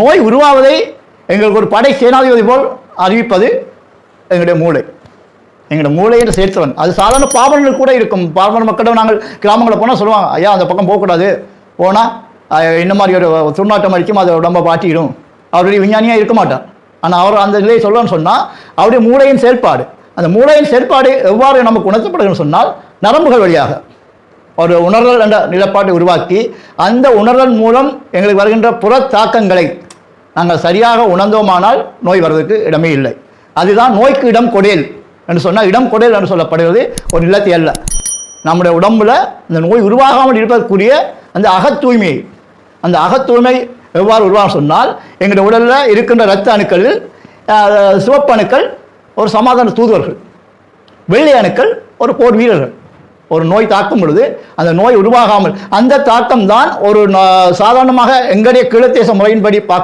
நோய் உருவாவதை எங்களுக்கு ஒரு படை சேனாதிபதி போல் அறிவிப்பது எங்களுடைய மூளை. எங்களுடைய மூளையை சேர்த்தவன். அது சாதாரண பாமரர்கள் கூட இருக்கும். பாவன மக்களிடம் நாங்கள் கிராமங்களில் போனால் சொல்லுவாங்க ஐயா அந்த பக்கம் போகக்கூடாது. போனால் இந்த மாதிரி ஒரு துர்நாட்டம் அடிக்கும் அதை உடம்ப பாட்டிடும் அவருடைய விஞ்ஞானியாக இருக்க மாட்டார். ஆனால் அவர் அந்த நிலையை சொல்லணும்னு சொன்னால் அவருடைய மூளையின் செயல்பாடு அந்த மூளையின் செயல்பாடு எவ்வாறு நமக்கு உணர்த்தப்படுதுன்னு சொன்னால் நரம்புகள் வழியாக. ஒரு உணர்தல் என்ற நிலப்பாட்டை உருவாக்கி அந்த உணர்தல் மூலம் எங்களுக்கு வருகின்ற புற தாக்கங்களை நாங்கள் சரியாக உணர்ந்தோமானால் நோய் வருவதற்கு இடமே இல்லை. அதுதான் நோய்க்கு இடம் கொடேல் என்று சொன்னால் இடம் கொடேல் என்று சொல்லப்படுவது ஒரு இல்லத்தை அல்ல. நம்முடைய உடம்புல இந்த நோய் உருவாகாமல் இருப்பதற்குரிய அந்த அகத் தூய்மை அந்த அகத்தூய்மை எவ்வாறு உருவாக சொன்னால் எங்களுடைய உடலில் இருக்கின்ற இரத்த அணுக்களில் சிவப்பு அணுக்கள் ஒரு சமாதான தூதுவர்கள் வெள்ளை அணுக்கள் ஒரு போர் வீரர்கள். ஒரு நோய் தாக்கும் பொழுது அந்த நோய் உருவாகாமல் அந்த தாக்கம் தான் ஒரு சாதாரணமாக எங்களுடைய கிழத்தேச முறையின்படி பார்க்க